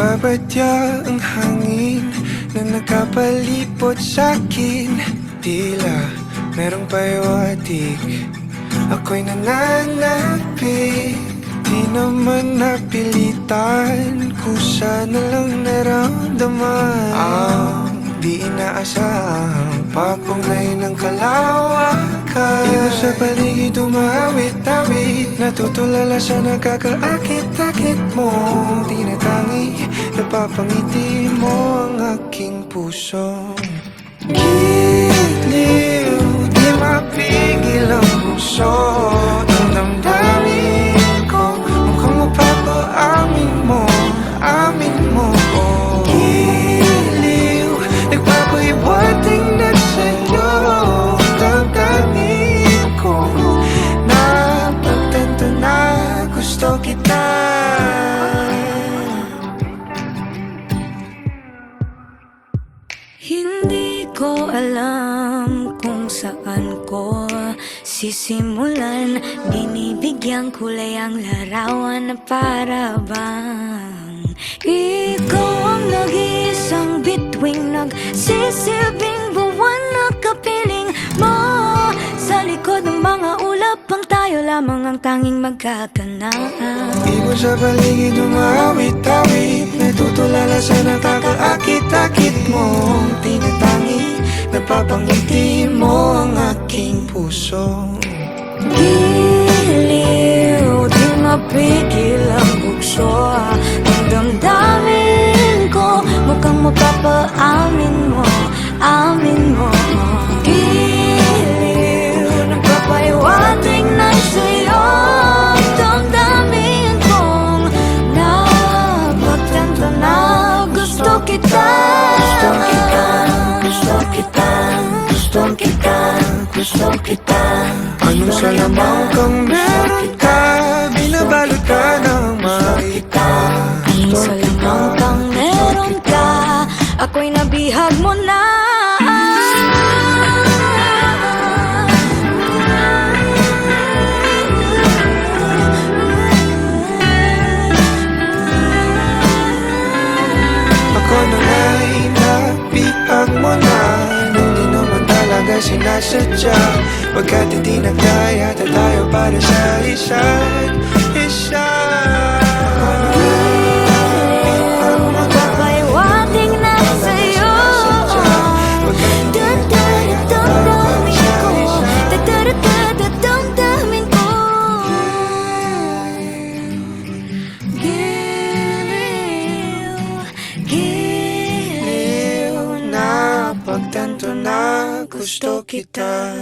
Nagbabadya ang hangin na nakapalipot sa'kin. Tila merong payawatik Ako'y nananapik. Di naman napilitan Kusa na lang naramdaman. Ang di inaasahang Papunay ng kalawakan Iba sa paligid umawit-awit Natutulala sa nakakaakit-akit mo. Tinatangi, napapangiti mo ang aking puso. Giliw, di mapigil ang puso kita. Hindi ko alam kung saan ko sisimulan. Binibigyan kulay ang larawan na para bang Ikaw ang nag-iisang bituing Nagsisilbing buwan na kapiling mo Sa likod ng mga tayo lamang ang tanging magkakanaan Ibon sa paligid umawit-awit. Natutulala sa nakakaakit-akit mo. Tinatangi, napapangiti mo ang aking puso. Giliw, di mapigil ang bukso Ang damdamin ko, mukhang mapapaamin mo. Amin gusto kita, gusto kita Anong salamang kang meron ka? Binabalot ka ng makita Anong salamang kang meron ka Ako'y nabihag mo na sinasadya Pagkat hindi nagkaya na tayo para sa isa't isa pagtanto na gusto kita